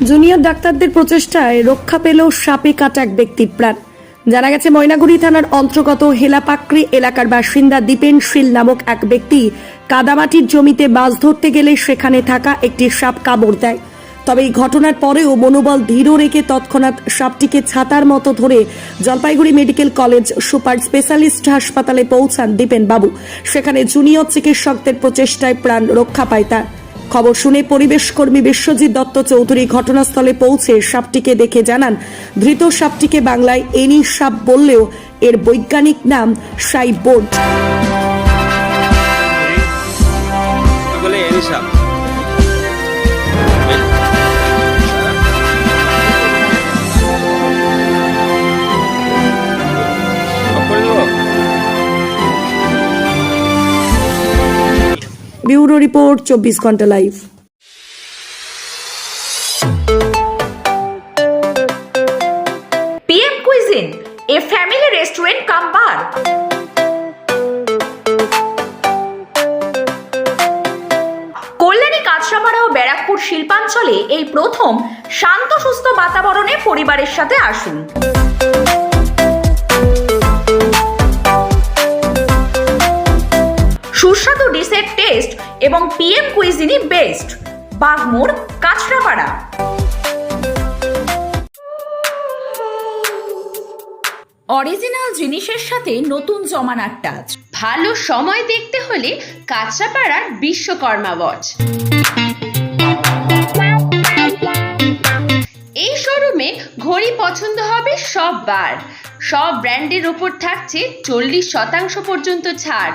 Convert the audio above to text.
Junior ডাক্তারদের প্রচেষ্টায় রক্ষা পেল সাপে কাটা এক ব্যক্তির প্রাণ। জানা গেছে, ময়নাগুড়ি থানার অন্তর্গত হেলাপাকড়ি এলাকার বাসিন্দা দীপেন শীল নামক এক ব্যক্তি কাদামাটির জমিতে মাছ ধরতে গেলে সেখানে থাকা একটি সাপ কামড় দেয়। তবে এই ঘটনার পরেও মনোবল দৃঢ় রেখে তৎক্ষণাৎ সাপটিকে ছাতার মতো ধরে Jalpaiguri medical college super specialist হাসপাতালে পৌঁছান দীপেন বাবু। সেখানে জুনিয়র চিকিৎসকদের প্রচেষ্টায় প্রাণ রক্ষা পায় তার। খবর শুনে পরিবেশ কর্মী বিশ্বজিৎ দত্ত চৌধুরী ঘটনাস্থলে পৌঁছে সাপটিকে দেখে জানান, ধৃত সাপটিকে বাংলায় এনি সাপ বললেও এর বৈজ্ঞানিক নাম সাইবোর্ড। এলিসা করে ব্যুরো রিপোর্ট চব্বিশ ঘণ্টা live PM Cuisine, a family restaurant come bar. Kalyani Kanchrapara ও ব্যারাকপুর শিল্পাঞ্চলে এই প্রথম শান্ত সুস্থ বাতাবরণে পরিবারের সাথে আসুন এবং PM cuisine best Bagmore Kanchrapara. Original জিনিসের সাথে নতুন জমানার টাচ ভালো সময় দেখতে হলে কাঁচরাপাড়ার বিশ্বকর্মা ওয়াচ এই শোরুমে ঘড়ি পছন্দ হবে সব বার সব ব্র্যান্ডের ওপর থাকছে চল্লিশ শতাংশ পর্যন্ত ছাড়।